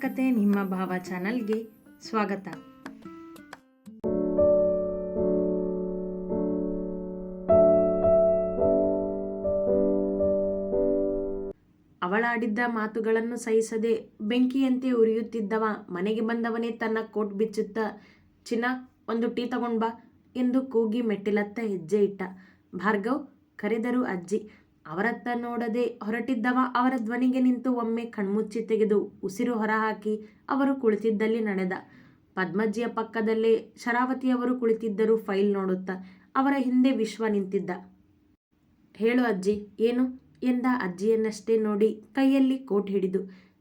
ಕತೆ ನಿಮ್ಮ ಭಾವ ಚಾನಲ್ಗೆ ಸ್ವಾಗತ. ಅವಳಾಡಿದ್ದ ಮಾತುಗಳನ್ನು ಸಹಿಸದೆ ಬೆಂಕಿಯಂತೆ ಉರಿಯುತ್ತಿದ್ದವ ಮನೆಗೆ ಬಂದವನೇ ತನ್ನ ಕೋಟ್ ಬಿಚ್ಚುತ್ತ, ಚಿನ್ನ, ಒಂದು ಟೀ ತಗೊಂಡ್ಬಾ ಎಂದು ಕೂಗಿ ಮೆಟ್ಟಿಲತ್ತ ಹೆಜ್ಜೆ ಇಟ್ಟ. ಭಾರ್ಗವ್, ಕರೆದರು ಅಜ್ಜಿ ಅವರತ್ತ ನೋಡದೆ ಹೊರಟಿದ್ದವ ಅವರ ಧ್ವನಿಗೆ ನಿಂತು ಒಮ್ಮೆ ಕಣ್ಮುಚ್ಚಿ ತೆಗೆದು ಉಸಿರು ಹೊರಹಾಕಿ ಅವರು ಕುಳಿತಿದ್ದಲ್ಲಿ ನಡೆದ. ಪದ್ಮಜ್ಜಿಯ ಪಕ್ಕದಲ್ಲೇ ಶರಾವತಿಯವರು ಕುಳಿತಿದ್ದರು ಫೈಲ್ ನೋಡುತ್ತಾ ಅವರ ಹಿಂದೆ ವಿಶ್ವ ನಿಂತಿದ್ದ. ಹೇಳು ಅಜ್ಜಿ, ಏನು? ಎಂದ ಅಜ್ಜಿಯನ್ನಷ್ಟೇ ನೋಡಿ ಕೈಯಲ್ಲಿ ಕೋಟ್ ಹಿಡಿದು.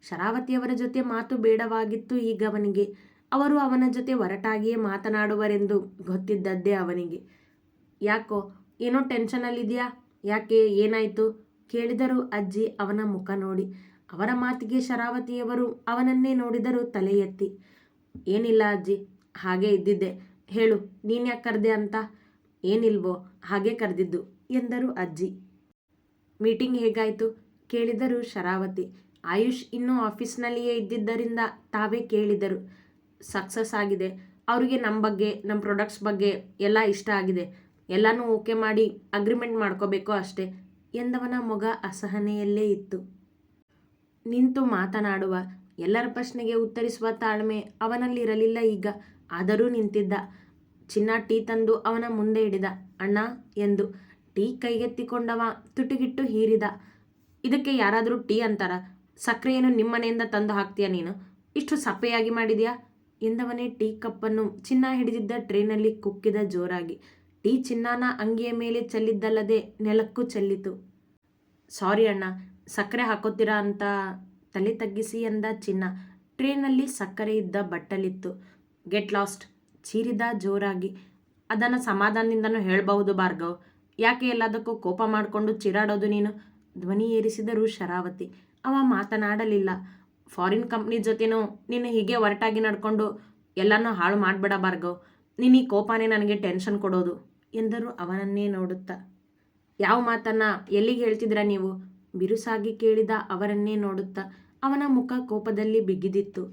ಶರಾವತಿಯವರ ಜೊತೆ ಮಾತು ಬೇಡವಾಗಿತ್ತು ಈಗ ಅವನಿಗೆ. ಅವರು ಅವನ ಜೊತೆ ಒರಟಾಗಿಯೇ ಮಾತನಾಡುವರೆಂದು ಗೊತ್ತಿದ್ದದ್ದೇ ಅವನಿಗೆ. ಯಾಕೋ, ಏನೋ ಟೆನ್ಷನಲ್ಲಿದೆಯಾ? ಯಾಕೆ ಏನಾಯಿತು? ಕೇಳಿದರು ಅಜ್ಜಿ ಅವನ ಮುಖ ನೋಡಿ. ಅವರ ಮಾತಿಗೆ ಶರಾವತಿಯವರು ಅವನನ್ನೇ ನೋಡಿದರು ತಲೆ ಎತ್ತಿ. ಏನಿಲ್ಲ ಅಜ್ಜಿ, ಹಾಗೆ ಇದ್ದಿದ್ದೆ. ಹೇಳು ನೀನ್ಯಾಕೆ ಕರೆದೆ ಅಂತ? ಏನಿಲ್ವೋ, ಹಾಗೆ ಕರೆದಿದ್ದು, ಎಂದರು ಅಜ್ಜಿ. ಮೀಟಿಂಗ್ ಹೇಗಾಯಿತು? ಕೇಳಿದರು ಶರಾವತಿ. ಆಯುಷ್ ಇನ್ನೂ ಆಫೀಸ್ನಲ್ಲಿಯೇ ಇದ್ದಿದ್ದರಿಂದ ತಾವೇ ಕೇಳಿದರು. ಸಕ್ಸಸ್ ಆಗಿದೆ. ಅವರಿಗೆ ನಮ್ಮ ಬಗ್ಗೆ ನಮ್ಮ ಪ್ರಾಡಕ್ಟ್ಸ್ ಬಗ್ಗೆ ಎಲ್ಲ ಇಷ್ಟ ಆಗಿದೆ. ಎಲ್ಲನೂ ಓಕೆ ಮಾಡಿ ಅಗ್ರಿಮೆಂಟ್ ಮಾಡ್ಕೋಬೇಕು ಅಷ್ಟೇ ಎಂದವನ ಮೊಗ ಅಸಹನೆಯಲ್ಲೇ ಇತ್ತು. ನಿಂತು ಮಾತನಾಡುವ, ಎಲ್ಲರ ಪ್ರಶ್ನೆಗೆ ಉತ್ತರಿಸುವ ತಾಳ್ಮೆ ಅವನಲ್ಲಿರಲಿಲ್ಲ ಈಗ. ಆದರೂ ನಿಂತಿದ್ದ. ಚಿನ್ನ ಟೀ ತಂದು ಅವನ ಮುಂದೆ ಹಿಡಿದ. ಅಣ್ಣ, ಎಂದು. ಟೀ ಕೈಗೆತ್ತಿಕೊಂಡವ ತುಟುಗಿಟ್ಟು ಹೀರಿದ. ಇದಕ್ಕೆ ಯಾರಾದರೂ ಟೀ ಅಂತಾರ? ಸಕ್ಕರೆಯನ್ನು ನಿಮ್ಮನೆಯಿಂದ ತಂದು ಹಾಕ್ತೀಯ ನೀನು? ಇಷ್ಟು ಸಪ್ಪೆಯಾಗಿ ಮಾಡಿದ್ಯಾ? ಎಂದವನೇ ಟೀ ಕಪ್ಪನ್ನು ಚಿನ್ನ ಹಿಡಿದಿದ್ದ ಟ್ರೇನಲ್ಲಿ ಕುಕ್ಕಿದ ಜೋರಾಗಿ. ಟೀ ಚಿನ್ನಾನ ಅಂಗಿಯ ಮೇಲೆ ಚೆಲ್ಲಿದ್ದಲ್ಲದೆ ನೆಲಕ್ಕೂ ಚೆಲ್ಲಿತು. ಸಾರಿ ಅಣ್ಣ, ಸಕ್ಕರೆ ಹಾಕೋತೀರಾ ಅಂತ ತಲೆ ತಗ್ಗಿಸಿ ಎಂದ ಚಿನ್ನ. ಟ್ರೇನಲ್ಲಿ ಸಕ್ಕರೆ ಇದ್ದ ಬಟ್ಟಲಿತ್ತು. Get lost. ಚೀರಿದ ಜೋರಾಗಿ. ಅದನ್ನು ಸಮಾಧಾನದಿಂದನೂ ಹೇಳಬಹುದು ಭಾರ್ಗವ್. ಯಾಕೆ ಎಲ್ಲದಕ್ಕೂ ಕೋಪ ಮಾಡಿಕೊಂಡು ಚಿರಾಡೋದು ನೀನು? ಧ್ವನಿ ಏರಿಸಿದರು ಶರಾವತಿ. ಅವ ಮಾತನಾಡಲಿಲ್ಲ. ಫಾರಿನ್ ಕಂಪ್ನಿ ಜೊತೆನೂ ನೀನು ಹೀಗೆ ಒರಟಾಗಿ ನಡ್ಕೊಂಡು ಎಲ್ಲನೂ ಹಾಳು ಮಾಡಬೇಡ ಭಾರ್ಗವ್. ನೀನು ಈ ಕೋಪನೇ ನನಗೆ ಟೆನ್ಷನ್ ಕೊಡೋದು. ಎಂದರು ಅವನನ್ನೇ ನೋಡುತ್ತಾ. ಯಾವ ಮಾತನ್ನ ಎಲ್ಲಿಗೆ ಹೇಳ್ತಿದ್ರ ನೀವು? ಬಿರುಸಾಗಿ ಕೇಳಿದ ಅವರನ್ನೇ ನೋಡುತ್ತಾ. ಅವನ ಮುಖ ಕೋಪದಲ್ಲಿ ಬಿಗಿದಿತ್ತು.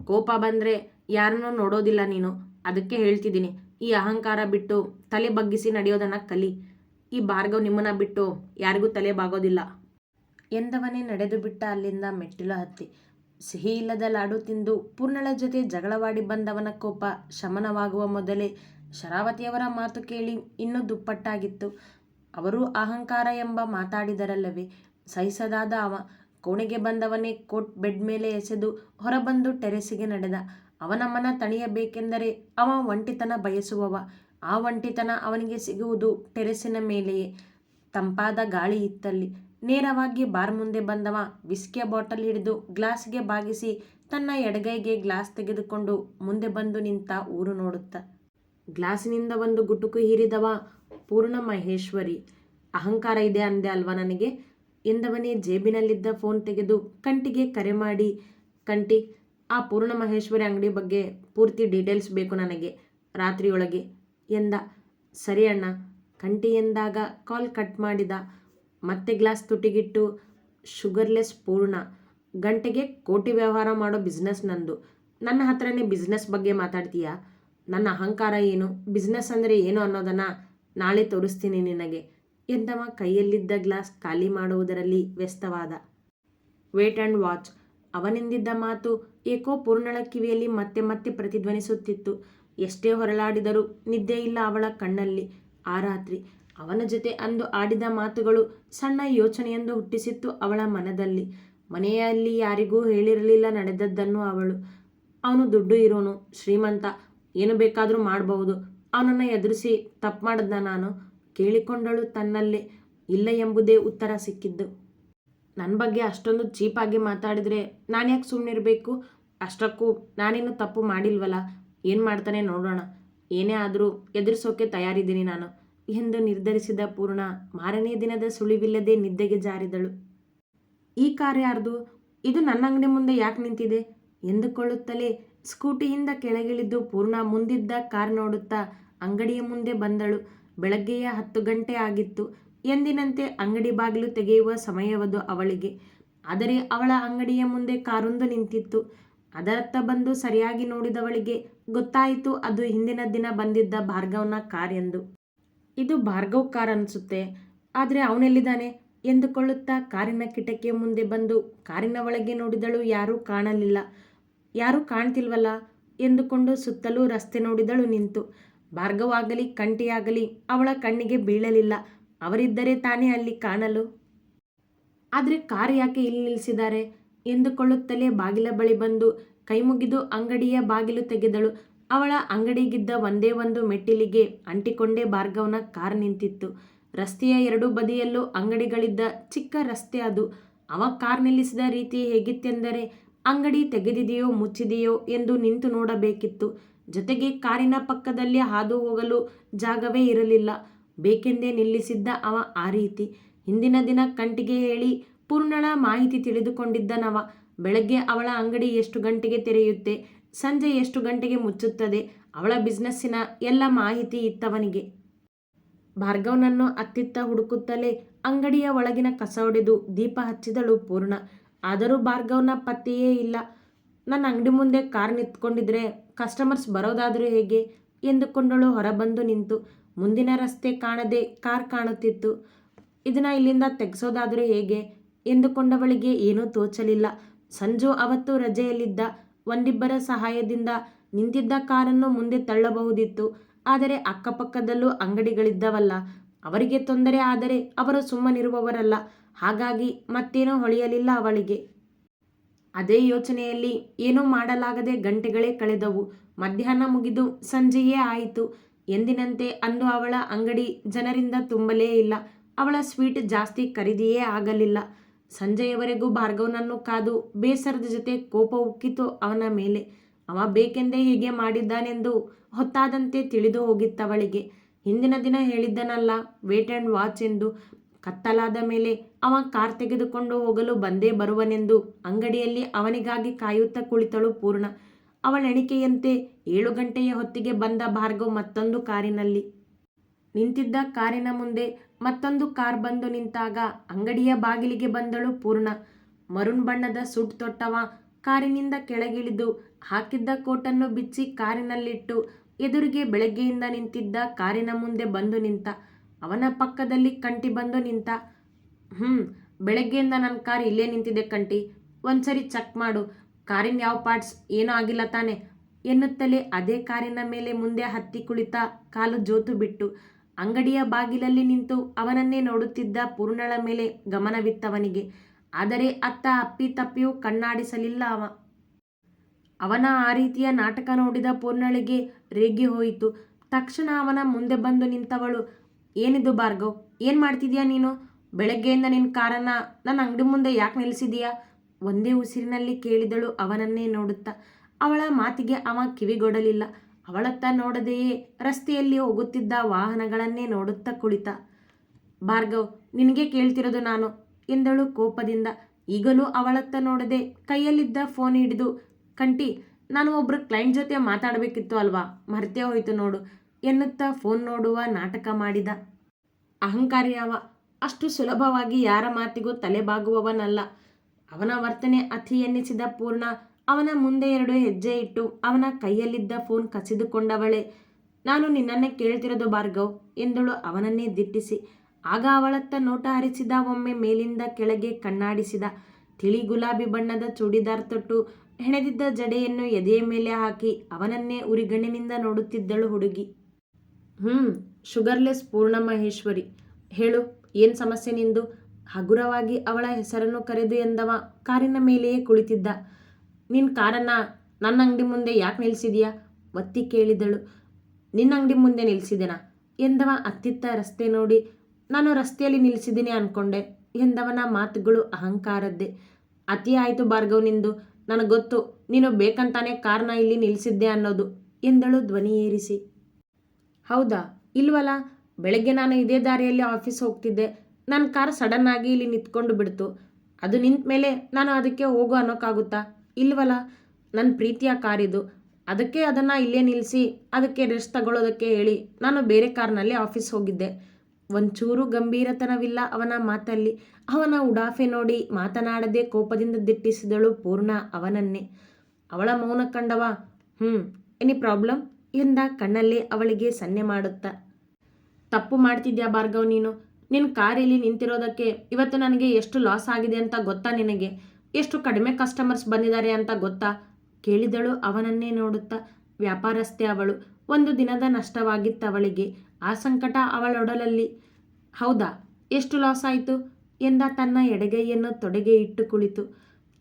ಕೋಪ ಬಂದರೆ ಯಾರನ್ನೂ ನೋಡೋದಿಲ್ಲ ನೀನು. ಅದಕ್ಕೆ ಹೇಳ್ತಿದ್ದೀನಿ, ಈ ಅಹಂಕಾರ ಬಿಟ್ಟು ತಲೆ ಬಗ್ಗಿಸಿ ನಡೆಯೋದನ್ನ ಕಲಿ. ಈ ಭಾರ್ಗವ್ ನಿಮ್ಮನ್ನ ಬಿಟ್ಟು ಯಾರಿಗೂ ತಲೆ ಬಾಗೋದಿಲ್ಲ. ಎಂದವನೇ ನಡೆದು ಬಿಟ್ಟ ಅಲ್ಲಿಂದ ಮೆಟ್ಟಿಲು ಹತ್ತಿ. ಸಿಹಿ ಇಲ್ಲದ ಲಾಡು ತಿಂದು ಪೂರ್ಣಳ ಜೊತೆ ಜಗಳವಾಡಿ ಬಂದವನ ಕೋಪ ಶಮನವಾಗುವ ಮೊದಲೇ ಶರಾವತಿಯವರ ಮಾತು ಕೇಳಿ ಇನ್ನೂ ದುಪ್ಪಟ್ಟಾಗಿತ್ತು. ಅವರು ಅಹಂಕಾರ ಎಂಬ ಮಾತಾಡಿದರಲ್ಲವೇ, ಸಹಿಸದಾದ ಅವ, ಕೋಣೆಗೆ ಬಂದವನೇ ಕೋಟ್ ಬೆಡ್ ಮೇಲೆ ಎಸೆದು ಹೊರಬಂದು ಟೆರೆಸಿಗೆ ನಡೆದ. ಅವನ ಮನ ತಣಿಯಬೇಕೆಂದರೆ ಅವ ಒಂಟಿತನ ಬಯಸುವವ. ಆ ಒಂಟಿತನ ಅವನಿಗೆ ಸಿಗುವುದು ಟೆರೆಸಿನ ಮೇಲೆಯೇ. ತಂಪಾದ ಗಾಳಿ ಇತ್ತಲ್ಲಿ. ನೇರವಾಗಿ ಬಾರ್ ಮುಂದೆ ಬಂದವ ವಿಸ್ಕಿಯ ಬಾಟಲ್ ಹಿಡಿದು ಗ್ಲಾಸ್ಗೆ ಬಾಗಿಸಿ ತನ್ನ ಎಡಗೈಗೆ ಗ್ಲಾಸ್ ತೆಗೆದುಕೊಂಡು ಮುಂದೆ ಬಂದು ನಿಂತ ಊರು ನೋಡುತ್ತ. ಗ್ಲಾಸಿನಿಂದ ಒಂದು ಗುಟುಕು ಹೀರಿದವ ಪೂರ್ಣ ಮಹೇಶ್ವರಿ. ಅಹಂಕಾರ ಇದೆ ಅಂದೆ ಅಲ್ವಾ ನನಗೆ? ಎಂದವನೇ ಜೇಬಿನಲ್ಲಿದ್ದ ಫೋನ್ ತೆಗೆದು ಕಂಟಿಗೆ ಕರೆ ಮಾಡಿ, ಕಂಟಿ, ಆ ಪೂರ್ಣ ಮಹೇಶ್ವರಿ ಅಂಗಡಿ ಬಗ್ಗೆ ಪೂರ್ತಿ ಡೀಟೇಲ್ಸ್ ಬೇಕು ನನಗೆ, ರಾತ್ರಿಯೊಳಗೆ, ಎಂದ. ಸರಿ ಅಣ್ಣ, ಕಂಟಿ ಎಂದಾಗ ಕಾಲ್ ಕಟ್ ಮಾಡಿದ. ಮತ್ತೆ ಗ್ಲಾಸ್ ತುಟಿಗಿಟ್ಟು, ಶುಗರ್ಲೆಸ್ ಪೂರ್ಣ, ಗಂಟೆಗೆ ಕೋಟಿ ವ್ಯವಹಾರ ಮಾಡೋ ಬಿಸ್ನೆಸ್ ನಂದು. ನನ್ನ ಹತ್ರನೇ ಬಿಸ್ನೆಸ್ ಬಗ್ಗೆ ಮಾತಾಡ್ತೀಯಾ? ನನ್ನ ಅಹಂಕಾರ ಏನು? ಬಿಸ್ನೆಸ್ ಅಂದರೆ ಏನು ಅನ್ನೋದನ್ನು ನಾಳೆ ತೋರಿಸ್ತೀನಿ ನಿನಗೆ. ಎಂದವ ಕೈಯಲ್ಲಿದ್ದ ಗ್ಲಾಸ್ ಖಾಲಿ ಮಾಡುವುದರಲ್ಲಿ ವ್ಯಸ್ತವಾದ. Wait and watch. ಅವನೆಂದಿದ್ದ ಮಾತು ಏಕೋ ಪೂರ್ಣಳ ಕಿವಿಯಲ್ಲಿ ಮತ್ತೆ ಮತ್ತೆ ಪ್ರತಿಧ್ವನಿಸುತ್ತಿತ್ತು. ಎಷ್ಟೇ ಹೊರಳಾಡಿದರೂ ನಿದ್ದೆ ಇಲ್ಲ ಅವಳ ಕಣ್ಣಲ್ಲಿ. ಆ ರಾತ್ರಿ ಅವನ ಜೊತೆ ಅಂದು ಆಡಿದ ಮಾತುಗಳು ಸಣ್ಣ ಯೋಚನೆಯೊಂದು ಹುಟ್ಟಿಸಿತ್ತು ಅವಳ ಮನದಲ್ಲಿ. ಮನೆಯಲ್ಲಿ ಯಾರಿಗೂ ಹೇಳಿರಲಿಲ್ಲ ನಡೆದದ್ದನ್ನು ಅವಳು. ಅವನು ದುಡ್ಡು ಇರೋನು ಶ್ರೀಮಂತ ಏನು ಬೇಕಾದರೂ ಮಾಡಬಹುದು. ಅವನನ್ನು ಎದುರಿಸಿ ತಪ್ಪು ಮಾಡಿದ್ನ ನಾನು? ಕೇಳಿಕೊಂಡಳು ತನ್ನಲ್ಲೇ. ಇಲ್ಲ ಎಂಬುದೇ ಉತ್ತರ ಸಿಕ್ಕಿದ್ದು. ನನ್ನ ಬಗ್ಗೆ ಅಷ್ಟೊಂದು ಚೀಪಾಗಿ ಮಾತಾಡಿದರೆ ನಾನು ಯಾಕೆ ಸುಮ್ಮನಿರಬೇಕು ಅಷ್ಟಕ್ಕೂ ನಾನೇನು ತಪ್ಪು ಮಾಡಿಲ್ವಲ್ಲ ಏನು ಮಾಡ್ತಾನೆ ನೋಡೋಣ. ಏನೇ ಆದರೂ ಎದುರಿಸೋಕೆ ತಯಾರಿದ್ದೀನಿ ನಾನು ಎಂದು ನಿರ್ಧರಿಸಿದ ಪೂರ್ಣ ಮಾರನೇ ದಿನದ ಸುಳಿವಿಲ್ಲದೆ ನಿದ್ದೆಗೆ ಜಾರಿದಳು. ಈ ಕಾರ್ ಯಾರ್ದು ಇದು ನನ್ನ ಅಂಗಡಿ ಮುಂದೆ ಯಾಕೆ ನಿಂತಿದೆ? ಎಂದುಕೊಳ್ಳುತ್ತಲೇ ಸ್ಕೂಟಿಯಿಂದ ಕೆಳಗಿಳಿದು ಪೂರ್ಣ ಮುಂದಿದ್ದ ಕಾರ್ ನೋಡುತ್ತಾ ಅಂಗಡಿಯ ಮುಂದೆ ಬಂದಳು. ಬೆಳಗ್ಗೆಯ ಹತ್ತು ಗಂಟೆ ಆಗಿತ್ತು. ಎಂದಿನಂತೆ ಅಂಗಡಿ ಬಾಗಿಲು ತೆಗೆಯುವ ಸಮಯವದು ಅವಳಿಗೆ. ಆದರೆ ಅವಳ ಅಂಗಡಿಯ ಮುಂದೆ ಕಾರೊಂದು ನಿಂತಿತ್ತು. ಅದರತ್ತ ಬಂದು ಸರಿಯಾಗಿ ನೋಡಿದವಳಿಗೆ, ಗೊತ್ತಾಯಿತು, ಅದು ಹಿಂದಿನ ದಿನ ಬಂದಿದ್ದ ಭಾರ್ಗವ್ನ ಕಾರ್ ಎಂದು. ಇದು ಭಾರ್ಗವ್ ಕಾರ್ ಅನಿಸುತ್ತೆ. ಆದರೆ ಅವನೆಲ್ಲಿದ್ದಾನೆ? ಎಂದುಕೊಳ್ಳುತ್ತಾ ಕಾರಿನ ಕಿಟಕಿಯ ಮುಂದೆ ಬಂದು ಕಾರಿನ ಒಳಗೆ ನೋಡಿದಳು ಯಾರೂ ಕಾಣಲಿಲ್ಲ. ಯಾರೂ ಕಾಣ್ತಿಲ್ವಲ್ಲ? ಎಂದುಕೊಂಡು ಸುತ್ತಲೂ ರಸ್ತೆ ನೋಡಿದಳು ನಿಂತು. ಭಾರ್ಗವಾಗಲಿ ಕಂಟಿಯಾಗಲಿ ಅವಳ ಕಣ್ಣಿಗೆ ಬೀಳಲಿಲ್ಲ. ಅವರಿದ್ದರೆ ತಾನೇ ಅಲ್ಲಿ ಕಾಣಲು? ಆದರೆ ಕಾರ್ ಯಾಕೆ ಇಲ್ಲಿ ನಿಲ್ಲಿಸಿದ್ದಾರೆ ಎಂದುಕೊಳ್ಳುತ್ತಲೇ ಬಾಗಿಲ ಬಳಿ ಬಂದು ಕೈಮುಗಿದು ಅಂಗಡಿಯ ಬಾಗಿಲು ತೆಗೆದಳು. ಅವಳ ಅಂಗಡಿಗಿದ್ದ ಒಂದೇ ಒಂದು ಮೆಟ್ಟಿಲಿಗೆ ಅಂಟಿಕೊಂಡೇ ಭಾರ್ಗವನ ಕಾರ್ ನಿಂತಿತ್ತು. ರಸ್ತೆಯ ಎರಡೂ ಬದಿಯಲ್ಲೂ ಅಂಗಡಿಗಳಿದ್ದ ಚಿಕ್ಕ ರಸ್ತೆ ಅದು. ಅವ ಕಾರ್ ನಿಲ್ಲಿಸಿದ ರೀತಿ ಹೇಗಿತ್ತೆಂದರೆ ಅಂಗಡಿ ತೆಗೆದಿದೆಯೋ ಮುಚ್ಚಿದೆಯೋ ಎಂದು ನಿಂತು ನೋಡಬೇಕಿತ್ತು. ಜೊತೆಗೆ ಕಾರಿನ ಪಕ್ಕದಲ್ಲಿ ಹಾದು ಹೋಗಲು ಜಾಗವೇ ಇರಲಿಲ್ಲ. ಬೇಕೆಂದೇ ನಿಲ್ಲಿಸಿದ್ದ ಅವ ಆ ರೀತಿ. ಹಿಂದಿನ ದಿನ ಕಂಟಿಗೆ ಹೇಳಿ ಪೂರ್ಣಳ ಮಾಹಿತಿ ತಿಳಿದುಕೊಂಡಿದ್ದನವ ಬೆಳಗ್ಗೆ ಅವಳ ಅಂಗಡಿ ಎಷ್ಟು ಗಂಟೆಗೆ ತೆರೆಯುತ್ತೆ, ಸಂಜೆ ಎಷ್ಟು ಗಂಟೆಗೆ ಮುಚ್ಚುತ್ತದೆ, ಅವಳ ಬಿಸ್ನೆಸ್ಸಿನ ಎಲ್ಲ ಮಾಹಿತಿ ಇತ್ತವನಿಗೆ. ಭಾರ್ಗವ್ನನ್ನು ಅತ್ತಿತ್ತ ಹುಡುಕುತ್ತಲೇ ಅಂಗಡಿಯ ಒಳಗಿನ ಕಸ ಹೊಡೆದು ದೀಪ ಹಚ್ಚಿದಳು ಪೂರ್ಣ. ಆದರೂ ಭಾರ್ಗವ್ನ ಪತ್ತೆಯೇ ಇಲ್ಲ. ನನ್ನ ಅಂಗಡಿ ಮುಂದೆ ಕಾರ್ ನಿಂತ್ಕೊಂಡಿದ್ರೆ ಕಸ್ಟಮರ್ಸ್ ಬರೋದಾದರೂ ಹೇಗೆ? ಎಂದುಕೊಂಡಳು ಹೊರಬಂದು ನಿಂತು. ಮುಂದಿನ ರಸ್ತೆ ಕಾಣದೆ ಕಾರ್ ಕಾಣುತ್ತಿತ್ತು. ಇದನ್ನ ಇಲ್ಲಿಂದ ತೆಗೆಸೋದಾದರೂ ಹೇಗೆ? ಎಂದುಕೊಂಡವಳಿಗೆ ಏನೂ ತೋಚಲಿಲ್ಲ. ಸಂಜು ಅವತ್ತು ರಜೆಯಲ್ಲಿದ್ದ ಒಂದಿಬ್ಬರ ಸಹಾಯದಿಂದ ನಿಂತಿದ್ದ ಕಾರನ್ನು ಮುಂದೆ ತಳ್ಳಬಹುದಿತ್ತು. ಆದರೆ ಅಕ್ಕಪಕ್ಕದಲ್ಲೂ ಅಂಗಡಿಗಳಿದ್ದವಲ್ಲ. ಅವರಿಗೆ ತೊಂದರೆ ಆದರೆ ಅವರು ಸುಮ್ಮನಿರುವವರಲ್ಲ, ಹಾಗಾಗಿ ಮತ್ತೇನೋ ಹೊಳೆಯಲಿಲ್ಲ ಅವಳಿಗೆ. ಅದೇ ಯೋಚನೆಯಲ್ಲಿ ಏನೂ ಮಾಡಲಾಗದೆ ಗಂಟೆಗಳೇ ಕಳೆದವು. ಮಧ್ಯಾಹ್ನ ಮುಗಿದು ಸಂಜೆಯೇ ಆಯಿತು. ಎಂದಿನಂತೆ ಅಂದು ಅವಳ ಅಂಗಡಿ ಜನರಿಂದ ತುಂಬಲೇ ಇಲ್ಲ. ಅವಳ ಸ್ವೀಟ್ ಜಾಸ್ತಿ ಖರೀದಿಯೇ ಆಗಲಿಲ್ಲ. ಸಂಜೆಯವರೆಗೂ ಭಾರ್ಗವನನ್ನು ಕಾದು ಬೇಸರದ ಜೊತೆ ಕೋಪ ಉಕ್ಕಿತು ಅವನ ಮೇಲೆ. ಅವ ಬೇಕೆಂದೇ ಹೀಗೆ ಮಾಡಿದ್ದಾನೆಂದು ಹೊತ್ತಾದಂತೆ ತಿಳಿದು ಹೋಗಿತ್ತವಳಿಗೆ. ಹಿಂದಿನ ದಿನ ಹೇಳಿದ್ದನಲ್ಲ ವೇಟ್ ಆ್ಯಂಡ್ ವಾಚ್ ಎಂದು. ಕತ್ತಲಾದ ಮೇಲೆ ಅವ ಕಾರ್ ತೆಗೆದುಕೊಂಡು ಹೋಗಲು ಬಂದೇ ಬರುವನೆಂದು. ಅಂಗಡಿಯಲ್ಲಿ ಅವನಿಗಾಗಿ ಕಾಯುತ್ತಾ ಕುಳಿತಳು ಪೂರ್ಣ. ಅವಳ ಎಣಿಕೆಯಂತೆ ಏಳು ಗಂಟೆಯ ಹೊತ್ತಿಗೆ ಬಂದ ಭಾರ್ಗವ್ ಮತ್ತೊಂದು ಕಾರಿನಲ್ಲಿ. ನಿಂತಿದ್ದ ಕಾರಿನ ಮುಂದೆ ಮತ್ತೊಂದು ಕಾರ್ ಬಂದು ನಿಂತಾಗ ಅಂಗಡಿಯ ಬಾಗಿಲಿಗೆ ಬಂದಳು ಪೂರ್ಣ. ಮರುಣ್ ಬಣ್ಣದ ಸೂಟ್ ತೊಟ್ಟವ ಕಾರಿನಿಂದ ಕೆಳಗಿಳಿದು ಹಾಕಿದ್ದ ಕೋಟನ್ನು ಬಿಚ್ಚಿ ಕಾರಿನಲ್ಲಿಟ್ಟು ಎದುರಿಗೆ ಬೆಳಗ್ಗೆಯಿಂದ ನಿಂತಿದ್ದ ಕಾರಿನ ಮುಂದೆ ಬಂದು ನಿಂತ, ಅವನ ಪಕ್ಕದಲ್ಲಿ ಕಂಟಿ ಬಂದು ನಿಂತ ಹ್ಞೂ ಬೆಳಗ್ಗೆಯಿಂದ ನನ್ನ ಕಾರ್ ಇಲ್ಲೇ ನಿಂತಿದೆ ಕಂಟಿ ಒಂದ್ಸರಿ ಚೆಕ್ ಮಾಡು, ಕಾರಿನ ಯಾವ ಪಾರ್ಟ್ಸ್ ಏನೂ ಆಗಿಲ್ಲ ತಾನೆ, ಎನ್ನುತ್ತಲೇ ಅದೇ ಕಾರಿನ ಮೇಲೆ ಮುಂದೆ ಹತ್ತಿ ಕುಳಿತ ಕಾಲು ಜೋತು ಬಿಟ್ಟು, ಅಂಗಡಿಯ ಬಾಗಿಲಲ್ಲಿ ನಿಂತು ಅವನನ್ನೇ ನೋಡುತ್ತಿದ್ದ ಪೂರ್ಣಳ ಮೇಲೆ ಗಮನವಿತ್ತವನಿಗೆ, ಆದರೆ ಅತ್ತ ಅಪ್ಪಿ ತಪ್ಪಿಯೂ ಕಣ್ಣಾಡಿಸಲಿಲ್ಲ ಅವ. ಅವನ ಆ ರೀತಿಯ ನಾಟಕ ನೋಡಿದ ಪೂರ್ಣಳಿಗೆ ರೇಗಿ ಹೋಯಿತು. ತಕ್ಷಣ ಅವನ ಮುಂದೆ ಬಂದು ನಿಂತವಳು, ಏನಿದು ಭಾರ್ಗವ್, ಏನು ಮಾಡ್ತಿದ್ಯಾ ನೀನು? ಬೆಳಗ್ಗೆಯಿಂದ ನಿನ್ನ ಕಾರನ್ನು ನನ್ನ ಅಂಗಡಿ ಮುಂದೆ ಯಾಕೆ ನಿಲ್ಲಿಸಿದೀಯಾ? ಒಂದೇ ಉಸಿರಿನಲ್ಲಿ ಕೇಳಿದಳು ಅವನನ್ನೇ ನೋಡುತ್ತಾ. ಅವಳ ಮಾತಿಗೆ ಅವ ಕಿವಿಗೊಡಲಿಲ್ಲ. ಅವಳತ್ತ ನೋಡದೆಯೇ ರಸ್ತೆಯಲ್ಲಿ ಹೋಗುತ್ತಿದ್ದ ವಾಹನಗಳನ್ನೇ ನೋಡುತ್ತಾ ಕುಳಿತ. ಭಾರ್ಗವ್, ನಿನಗೆ ಕೇಳ್ತಿರೋದು ನಾನು, ಎಂದಳು ಕೋಪದಿಂದ. ಈಗಲೂ ಅವಳತ್ತ ನೋಡದೆ ಕೈಯಲ್ಲಿದ್ದ ಫೋನ್ ಹಿಡಿದು ಕಂಟಿ, ನಾನು ಒಬ್ಬರು ಕ್ಲೈಂಟ್ ಜೊತೆ ಮಾತಾಡಬೇಕಿತ್ತು ಅಲ್ವಾ? ಮರ್ತೇ ಹೋಯ್ತು ನೋಡು. ಎನ್ನುತ್ತಾ ಫೋನ್ ನೋಡುವ, ನಾಟಕ ಮಾಡಿದ. ಅಹಂಕಾರಿಯವ ಅಷ್ಟು ಸುಲಭವಾಗಿ ಯಾರ ಮಾತಿಗೂ ತಲೆಬಾಗುವವನಲ್ಲ. ಅವನ ವರ್ತನೆ ಅತಿ ಎನ್ನಿಸಿದ ಪೂರ್ಣ. ಅವನ ಮುಂದೆ ಎರಡು ಹೆಜ್ಜೆ ಇಟ್ಟು, ಅವನ ಕೈಯಲ್ಲಿದ್ದ ಫೋನ್ ಕಸಿದುಕೊಂಡವಳೆ. ನಾನು ನಿನ್ನನ್ನೇ ಕೇಳ್ತಿರೋದು ಭಾರ್ಗವ್, ಎಂದಳು ಅವನನ್ನೇ ದಿಟ್ಟಿಸಿ. ಆಗ ಅವಳತ್ತ ನೋಟ ಹರಿಸಿದ, ಒಮ್ಮೆ ಮೇಲಿಂದ ಕೆಳಗೆ ಕಣ್ಣಾಡಿಸಿದ. ತಿಳಿ ಗುಲಾಬಿ ಬಣ್ಣದ ಚೂಡಿದಾರ್ ತೊಟ್ಟು ಹೆಣೆದಿದ್ದ ಜಡೆಯನ್ನು ಎದೆಯ ಮೇಲೆ ಹಾಕಿ ಅವನನ್ನೇ ಉರಿಗಣ್ಣಿನಿಂದ ನೋಡುತ್ತಿದ್ದಳು ಹುಡುಗಿ. ಹ್ಞೂ ಶುಗರ್ಲೆಸ್ ಪೂರ್ಣ ಮಹೇಶ್ವರಿ ಹೇಳು, ಏನು ಸಮಸ್ಯೆ ನಿಂದು? ಹಗುರವಾಗಿ ಅವಳ ಹೆಸರನ್ನು ಕರೆದು ಎಂದವ ಕಾರಿನ ಮೇಲೆಯೇ ಕುಳಿತಿದ್ದ. ನಿನ್ನ ಕಾರನ್ನು ನನ್ನ ಅಂಗಡಿ ಮುಂದೆ ಯಾಕೆ ನಿಲ್ಲಿಸಿದೀಯಾ ಒತ್ತಿ ಕೇಳಿದಳು. ನಿನ್ನ ಅಂಗಡಿ ಮುಂದೆ ನಿಲ್ಲಿಸಿದೆನಾ ಎಂದವ ಅತ್ತಿತ್ತ ರಸ್ತೆ ನೋಡಿ, ನಾನು ರಸ್ತೆಯಲ್ಲಿ ನಿಲ್ಲಿಸಿದ್ದೀನಿ ಅನ್ಕೊಂಡೆ ಎಂದವನ ಮಾತುಗಳು ಅಹಂಕಾರದ್ದೇ. ಅತಿ ಆಯಿತು ಭಾರ್ಗವ್ ನಿಂದು. ನನಗೆ ಗೊತ್ತು, ನೀನು ಬೇಕಂತಾನೆ ಕಾರ್ನ ಇಲ್ಲಿ ನಿಲ್ಲಿಸಿದ್ದೆ ಅನ್ನೋದು, ಎಂದಳು ಧ್ವನಿ ಏರಿಸಿ. ಹೌದಾ, ಇಲ್ವಲ್ಲ, ಬೆಳಗ್ಗೆ ನಾನು ಇದೇ ದಾರಿಯಲ್ಲಿ ಆಫೀಸ್ ಹೋಗ್ತಿದ್ದೆ ನನ್ನ ಕಾರ್ ಸಡನ್ನಾಗಿ ಇಲ್ಲಿ ನಿಂತ್ಕೊಂಡು ಬಿಡ್ತು, ಅದು ನಿಂತ ಮೇಲೆ ನಾನು ಅದಕ್ಕೆ ಹೋಗು ಅನ್ನೋಕ್ಕಾಗುತ್ತಾ ಇಲ್ವಲ್ಲ ನನ್ನ ಪ್ರೀತಿಯ ಕಾರ್ ಇದು, ಅದಕ್ಕೆ ಅದನ್ನು ಇಲ್ಲೇ ನಿಲ್ಲಿಸಿ ಅದಕ್ಕೆ ರೆಸ್ಟ್ ತಗೊಳ್ಳೋದಕ್ಕೆ ಹೇಳಿ, ನಾನು ಬೇರೆ ಕಾರ್ನಲ್ಲಿ ಆಫೀಸ್ ಹೋಗಿದ್ದೆ. ಒಂಚೂರು ಗಂಭೀರತನವಿಲ್ಲ ಅವನ ಮಾತಲ್ಲಿ. ಅವನ ಉಡಾಫೆ ನೋಡಿ ಮಾತನಾಡದೆ ಕೋಪದಿಂದ ದಿಟ್ಟಿಸಿದಳು ಪೂರ್ಣ ಅವನನ್ನೇ. ಅವಳ ಮೌನ ಕಂಡವ? ಹ್ಞೂ ಎನಿ ಪ್ರಾಬ್ಲಮ್? ಎಂದ ಕಣ್ಣಲ್ಲಿ ಅವಳಿಗೆ ಸನ್ನೆ ಮಾಡುತ್ತಾ. ತಪ್ಪು ಮಾಡ್ತಿದ್ಯಾ ಭಾರ್ಗವ್ ನೀನು? ನಿನ್ನ ಕಾರಿಲಿ ನಿಂತಿರೋದಕ್ಕೆ ಇವತ್ತು ನನಗೆ ಎಷ್ಟು ಲಾಸ್ ಆಗಿದೆ ಅಂತ ಗೊತ್ತಾ ನಿನಗೆ? ಎಷ್ಟು ಕಡಿಮೆ ಕಸ್ಟಮರ್ಸ್ ಬಂದಿದ್ದಾರೆ ಅಂತ ಗೊತ್ತಾ? ಕೇಳಿದಳು ಅವನನ್ನೇ ನೋಡುತ್ತಾ ವ್ಯಾಪಾರಸ್ಥೆ ಅವಳು. ಒಂದು ದಿನದ ನಷ್ಟವಾಗಿತ್ತು ಅವಳಿಗೆ. ಆ ಸಂಕಟ ಅವಳೊಡಲಲ್ಲಿ. ಹೌದಾ, ಎಷ್ಟು ಲಾಸ್ ಆಯಿತು? ಎಂದ ತನ್ನ ಎಡಗೈಯನ್ನು ತೊಡೆಗೆ ಇಟ್ಟು ಕುಳಿತು.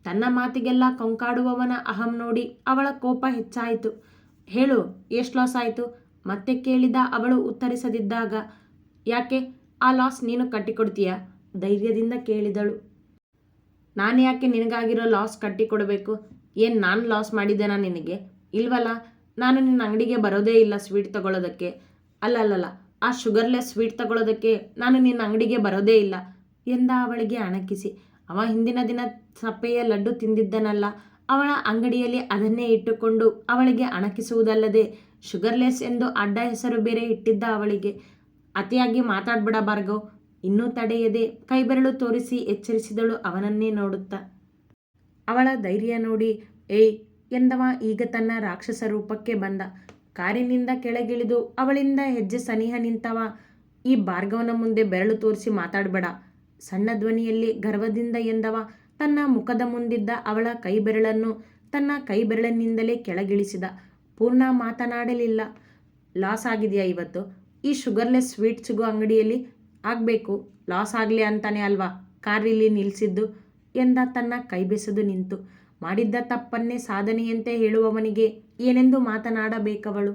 ತನ್ನ ಮಾತಿಗೆಲ್ಲ ಕೊಂಕಾಡುವವನ ಅಹಂ ನೋಡಿ ಅವಳ ಕೋಪ ಹೆಚ್ಚಾಯಿತು. ಹೇಳು, ಎಷ್ಟು ಲಾಸ್ ಆಯಿತು? ಮತ್ತೆ ಕೇಳಿದ ಅವಳು ಉತ್ತರಿಸದಿದ್ದಾಗ, ಯಾಕೆ ಆ ಲಾಸ್ ನೀನು ಕಟ್ಟಿಕೊಡ್ತೀಯ? ಧೈರ್ಯದಿಂದ ಕೇಳಿದಳು. ನಾನು ಯಾಕೆ ನಿನಗಾಗಿರೋ ಲಾಸ್ ಕಟ್ಟಿಕೊಡಬೇಕು? ಏನು ನಾನು ಲಾಸ್ ಮಾಡಿದ್ದೇನಾ ನಿನಗೆ? ಇಲ್ವಲ್ಲ, ನಾನು ನಿನ್ನ ಅಂಗಡಿಗೆ ಬರೋದೇ ಇಲ್ಲ ಸ್ವೀಟ್ ತಗೊಳ್ಳೋದಕ್ಕೆ ಅಲ್ಲ ಅಲ್ಲಲ್ಲ ಆ ಶುಗರ್ಲೆಸ್ ಸ್ವೀಟ್ ತಗೊಳ್ಳೋದಕ್ಕೆ ನಾನು ನಿನ್ನ ಅಂಗಡಿಗೆ ಬರೋದೇ ಇಲ್ಲ. ಎಂದ ಅವಳಿಗೆ ಅಣಕಿಸಿ. ಅವ ಹಿಂದಿನ ದಿನ ಸಪ್ಪೆಯ ಲಡ್ಡು ತಿಂದಿದ್ದನಲ್ಲ. ಅವಳ ಅಂಗಡಿಯಲ್ಲಿ ಅದನ್ನೇ ಇಟ್ಟುಕೊಂಡು ಅವಳಿಗೆ ಅಣಕಿಸುವುದಲ್ಲದೆ ಶುಗರ್ಲೆಸ್ ಎಂದು ಅಡ್ಡ ಹೆಸರು ಬೇರೆ ಇಟ್ಟಿದ್ದ ಅವಳಿಗೆ. ಅತಿಯಾಗಿ ಮಾತಾಡ್ಬಿಡ ಭಾರ್ಗವ್. ಇನ್ನೂ ತಡೆಯದೆ ಕೈಬೆರಳು ತೋರಿಸಿ ಎಚ್ಚರಿಸಿದಳು ಅವನನ್ನೇ ನೋಡುತ್ತಾ. ಅವಳ ಧೈರ್ಯ ನೋಡಿ, ಏಯ್, ಎಂದವ ಈಗ ತನ್ನ ರಾಕ್ಷಸ ರೂಪಕ್ಕೆ ಬಂದ. ಕಾರಿನಿಂದ ಕೆಳಗಿಳಿದು ಅವಳಿಂದ ಹೆಜ್ಜೆ ಸನಿಹ ನಿಂತವ. ಈ ಭಾರ್ಗವನ ಮುಂದೆ ಬೆರಳು ತೋರಿಸಿ ಮಾತಾಡಬೇಡ. ಸಣ್ಣ ಧ್ವನಿಯಲ್ಲಿ ಗರ್ವದಿಂದ ಎಂದವ. ತನ್ನ ಮುಖದ ಮುಂದಿದ್ದ ಅವಳ ಕೈ ಬೆರಳನ್ನು ತನ್ನ ಕೈ ಬೆರಳಿನಿಂದಲೇ ಕೆಳಗಿಳಿಸಿದ. ಪೂರ್ಣ ಮಾತನಾಡಲಿಲ್ಲ. ಲಾಸ್ ಆಗಿದೆಯಾ ಇವತ್ತು? ಈ ಶುಗರ್ಲೆಸ್ ಸ್ವೀಟ್ ಸಿಗೋ ಅಂಗಡಿಯಲ್ಲಿ ಆಗಬೇಕು. ಲಾಸ್ ಆಗಲಿ ಅಂತಾನೆ ಅಲ್ವಾ? ಕಾರಿಲ್ಲಿ ನಿಲ್ಲಿಸಿದ್ದು ಎಂದ ತನ್ನ ಕೈ ಬೆಸೆದು ನಿಂತು. ಮಾಡಿದ್ದ ತಪ್ಪನ್ನೇ ಸಾಧನೆಯಂತೆ ಹೇಳುವವನಿಗೆ ಏನೆಂದು ಮಾತನಾಡಬೇಕವಳು?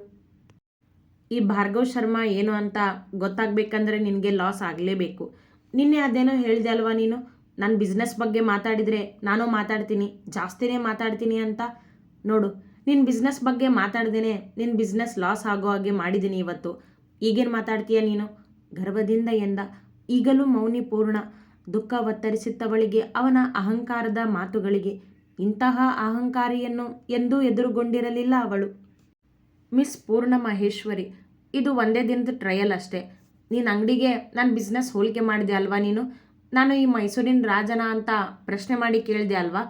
ಈ ಭಾರ್ಗವ್ ಶರ್ಮಾ ಏನು ಅಂತ ಗೊತ್ತಾಗಬೇಕಂದ್ರೆ ನಿನಗೆ ಲಾಸ್ ಆಗಲೇಬೇಕು. ನಿನ್ನೆ ಅದೇನೋ ಹೇಳಿದೆ ಅಲ್ವಾ ನೀನು? ನನ್ನ ಬಿಸ್ನೆಸ್ ಬಗ್ಗೆ ಮಾತಾಡಿದರೆ ನಾನು ಮಾತಾಡ್ತೀನಿ, ಜಾಸ್ತಿನೇ ಮಾತಾಡ್ತೀನಿ ಅಂತ? ನೋಡು ನಿನ್ನ ಬಿಸ್ನೆಸ್ ಬಗ್ಗೆ ಮಾತಾಡ್ದೇನೆ ನಿನ್ನ ಬಿಸ್ನೆಸ್ ಲಾಸ್ ಆಗೋ ಹಾಗೆ ಮಾಡಿದ್ದೀನಿ ಇವತ್ತು. ಈಗೇನು ಮಾತಾಡ್ತೀಯ ನೀನು? ಗರ್ವದಿಂದ ಎಂದ. ಈಗಲೂ ಮೌನಿ ಪೂರ್ಣ. ದುಃಖ ಒತ್ತರಿಸುತ್ತವಳಿಗೆ, ಅವನ ಅಹಂಕಾರದ ಮಾತುಗಳಿಗೆ. ಇಂತಹ ಅಹಂಕಾರಿಯನ್ನು ಎಂದೂ ಎದುರುಗೊಂಡಿರಲಿಲ್ಲ ಅವಳು. ಮಿಸ್ ಪೂರ್ಣ ಮಹೇಶ್ವರಿ ಇದು ಒಂದೇ ದಿನದ ಟ್ರಯಲ್ ಅಷ್ಟೇ. ನೀನು ಅಂಗಡಿಗೆ ನನ್ನ ಬಿಸ್ನೆಸ್ ಹೋಲಿಕೆ ಮಾಡಿದೆ ಅಲ್ವಾ ನೀನು? ನಾನು ಈ ಮೈಸೂರಿನ ರಾಜನ ಅಂತ ಪ್ರಶ್ನೆ ಮಾಡಿ ಕೇಳಿದೆ ಅಲ್ವಾ?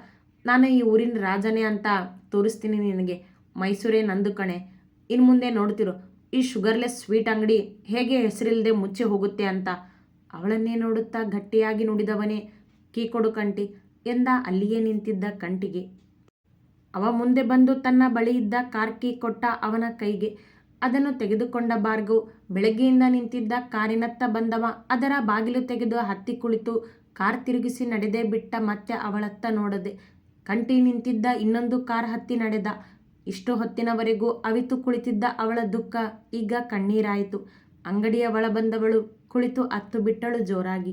ನಾನು ಈ ಊರಿನ ರಾಜನೇ ಅಂತ ತೋರಿಸ್ತೀನಿ ನಿನಗೆ. ಮೈಸೂರೇ ನಂದು ಕಣೆ. ಇನ್ನು ಮುಂದೆ ನೋಡ್ತಿರು, ಈ ಶುಗರ್ಲೆಸ್ ಸ್ವೀಟ್ ಅಂಗಡಿ ಹೇಗೆ ಹೆಸರಿಲ್ಲದೆ ಮುಚ್ಚಿ ಹೋಗುತ್ತೆ ಅಂತ. ಅವಳನ್ನೇ ನೋಡುತ್ತಾ ಗಟ್ಟಿಯಾಗಿ ನುಡಿದವನೇ ಕೀ ಕೊಡು ಕಂಟಿ. ಎಂದ ಅಲ್ಲಿಯೇ ನಿಂತಿದ್ದ ಕಂಟಿಗೆ. ಅವ ಮುಂದೆ ಬಂದು ತನ್ನ ಬಳಿ ಇದ್ದ ಕಾರ್ ಕೀ ಕೊಟ್ಟ ಅವನ ಕೈಗೆ. ಅದನ್ನು ತೆಗೆದುಕೊಂಡ ಬಾರ್ಗು ಬೆಳಗ್ಗೆಯಿಂದ ನಿಂತಿದ್ದ ಕಾರಿನತ್ತ ಬಂದವ. ಅದರ ಬಾಗಿಲು ತೆಗೆದು ಹತ್ತಿ ಕುಳಿತು ಕಾರ್ ತಿರುಗಿಸಿ ನಡೆದೇ ಬಿಟ್ಟ ಮತ್ತೆ ಅವಳತ್ತ ನೋಡದೆ. ಕಂಟಿ ನಿಂತಿದ್ದ ಇನ್ನೊಂದು ಕಾರ್ ಹತ್ತಿ ನಡೆದ. ಇಷ್ಟು ಹೊತ್ತಿನವರೆಗೂ ಅವಿತು ಕುಳಿತಿದ್ದ ಅವಳ ದುಃಖ ಈಗ ಕಣ್ಣೀರಾಯಿತು. ಅಂಗಡಿಯ ಒಳ ಬಂದವಳು ಕುಳಿತು ಅತ್ತು ಬಿಟ್ಟಳು ಜೋರಾಗಿ.